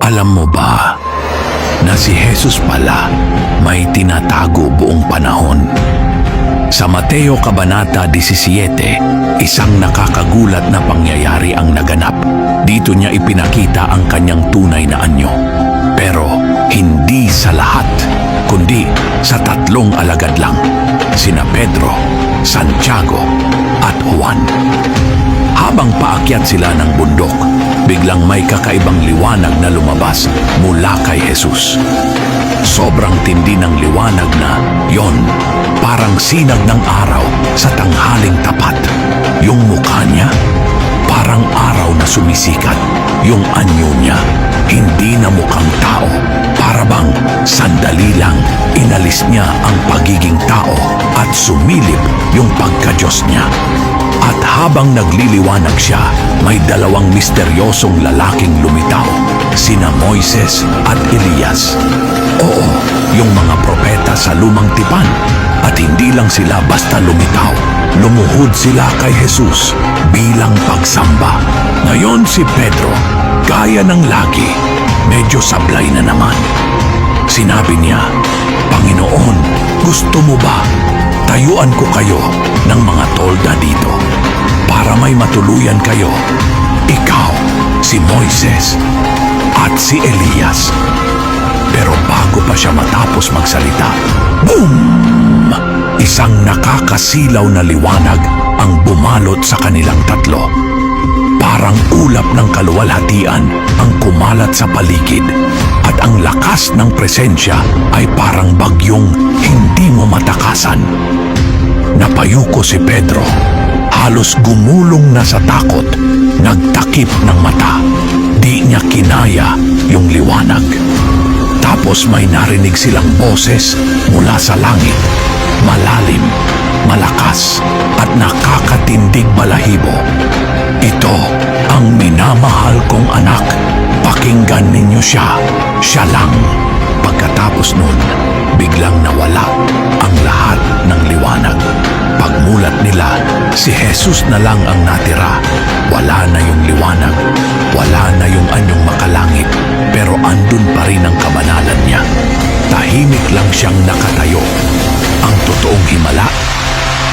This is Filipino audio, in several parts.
Alam mo ba na si Jesus pala may tinatago buong panahon? Sa Mateo Kabanata 17, isang nakakagulat na pangyayari ang naganap. Dito niya ipinakita ang kanyang tunay na anyo. Pero hindi sa lahat, kundi sa tatlong alagad lang. Sina Pedro, Santiago at Juan. Habang paakyat sila ng bundok, biglang may kakaibang liwanag na lumabas mula kay Jesus. Sobrang tindi ng liwanag na yon, parang sinag ng araw sa tanghaling tapat. Yung mukha niya, parang araw na sumisikat. Yung anyo niya, hindi na mukhang tao. Para bang sandali lang inalis niya ang pagiging tao at sumilip yung pagkadyos niya. At habang nagliliwanag siya, may dalawang misteryosong lalaking lumitaw, sina Moises at Elias. Oo, yung mga propeta sa lumang tipan. At hindi lang sila basta lumitaw, lumuhod sila kay Jesus bilang pagsamba. Ngayon si Pedro, gaya ng lagi, medyo sablay na naman. Sinabi niya, Panginoon, gusto mo ba tayuan ko kayo ng mga tolda dito para may matuluyan kayo, ikaw, si Moises at si Elias. Pero bago pa siya matapos magsalita, boom! Isang nakakasilaw na liwanag ang bumalot sa kanilang tatlo. Parang ulap ng kaluwalhatian ang kumalat sa paligid at ang lakas ng presensya ay parang bagyong hindi mo matakasan. Napayuko si Pedro. Halos gumulong na sa takot. Nagtakip ng mata. Di niya kinaya yung liwanag. Tapos may narinig silang boses mula sa langit. Malalim, malakas, at nakakatindig balahibo. Ito ang minamahal kong anak. Pakinggan ninyo siya. Siya lang. Pagkatapos nun, Nila, si Jesus na lang ang natira. Wala na yung liwanag. Wala na yung anyong makalangit. Pero andun pa rin ang kabanalan niya. Tahimik lang siyang nakatayo. Ang totoong himala,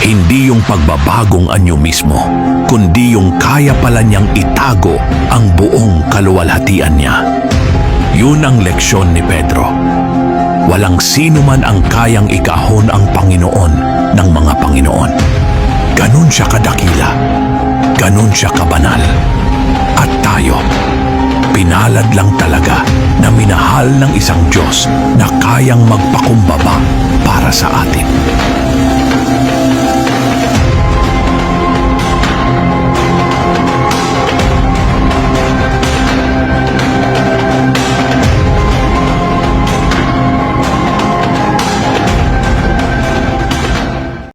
hindi yung pagbabagong anyo mismo, kundi yung kaya pala niyang itago ang buong kaluwalhatian niya. Yun ang leksyon ni Pedro. Walang sino man ang kayang ikahon ang Panginoon ng mga Panginoon. Ganun siya kadakila. Ganun siya kabanal. At tayo, pinalad lang talaga na minahal ng isang Diyos na kayang magpakumbaba para sa atin.